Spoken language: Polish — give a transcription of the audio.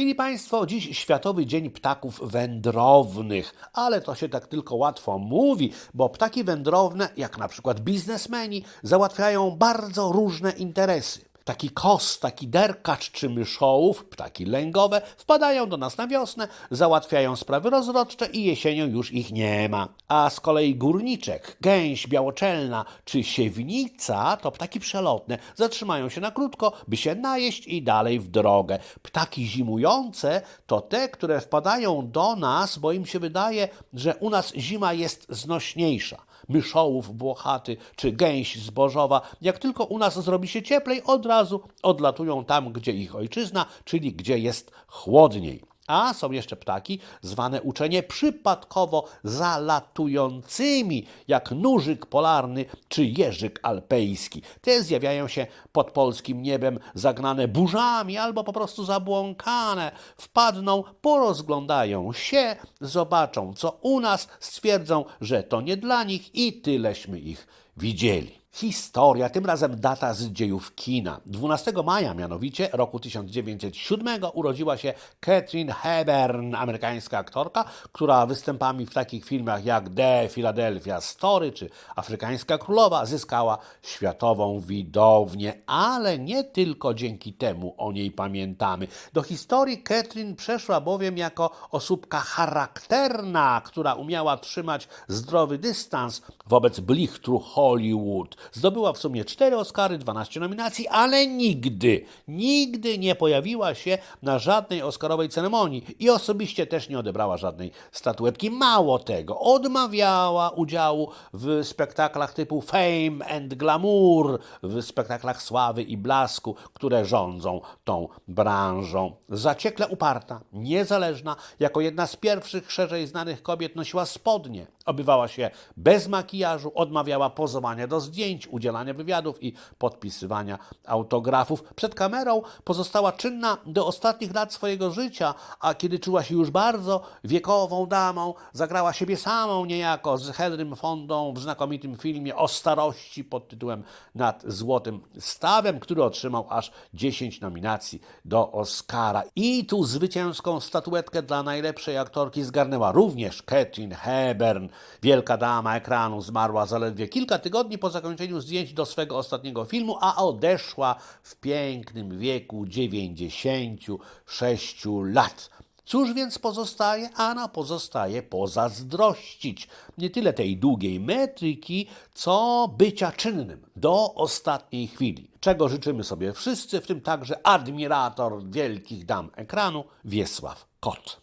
Mili Państwo, dziś Światowy Dzień Ptaków Wędrownych, ale to się tak tylko łatwo mówi, bo ptaki wędrowne, jak na przykład biznesmeni, załatwiają bardzo różne interesy. Taki kos, taki derkacz czy myszołów, ptaki lęgowe, wpadają do nas na wiosnę, załatwiają sprawy rozrodcze i jesienią już ich nie ma. A z kolei górniczek, gęś białoczelna czy siewnica to ptaki przelotne, zatrzymają się na krótko, by się najeść i dalej w drogę. Ptaki zimujące to te, które wpadają do nas, bo im się wydaje, że u nas zima jest znośniejsza myszołów błochaty czy gęś zbożowa, jak tylko u nas zrobi się cieplej, od razu odlatują tam, gdzie ich ojczyzna, czyli gdzie jest chłodniej. A są jeszcze ptaki zwane uczenie przypadkowo zalatującymi, jak nużyk polarny czy jeżyk alpejski. Te zjawiają się pod polskim niebem zagnane burzami albo po prostu zabłąkane. Wpadną, porozglądają się, zobaczą co u nas, stwierdzą, że to nie dla nich i tyleśmy ich widzieli. Historia, tym razem data z dziejów kina. 12 maja mianowicie roku 1907 urodziła się Catherine Hepburn, amerykańska aktorka, która występami w takich filmach jak The Philadelphia Story czy Afrykańska Królowa zyskała światową widownię, ale nie tylko dzięki temu o niej pamiętamy. Do historii Catherine przeszła bowiem jako osóbka charakterna, która umiała trzymać zdrowy dystans wobec blichtru Hollywood. Zdobyła w sumie 4 Oscary, 12 nominacji, ale nigdy, nigdy nie pojawiła się na żadnej Oscarowej ceremonii i osobiście też nie odebrała żadnej statuetki. Mało tego, odmawiała udziału w spektaklach typu Fame and Glamour, w spektaklach sławy i blasku, które rządzą tą branżą. Zaciekle uparta, niezależna, jako jedna z pierwszych szerzej znanych kobiet nosiła spodnie. Obywała się bez makijażu, odmawiała pozowania do zdjęć, udzielania wywiadów i podpisywania autografów. Przed kamerą pozostała czynna do ostatnich lat swojego życia, a kiedy czuła się już bardzo wiekową damą, zagrała siebie samą niejako z Henrym Fondą w znakomitym filmie o starości pod tytułem Nad Złotym Stawem, który otrzymał aż 10 nominacji do Oscara. I tu zwycięską statuetkę dla najlepszej aktorki zgarnęła również Catherine Hepburn. Wielka dama ekranu zmarła zaledwie kilka tygodni po zakończeniu zdjęć do swego ostatniego filmu, a odeszła w pięknym wieku 96 lat. Cóż więc pozostaje? Ana pozostaje pozazdrościć. Nie tyle tej długiej metryki, co bycia czynnym do ostatniej chwili. Czego życzymy sobie wszyscy, w tym także admirator wielkich dam ekranu Wiesław Kot.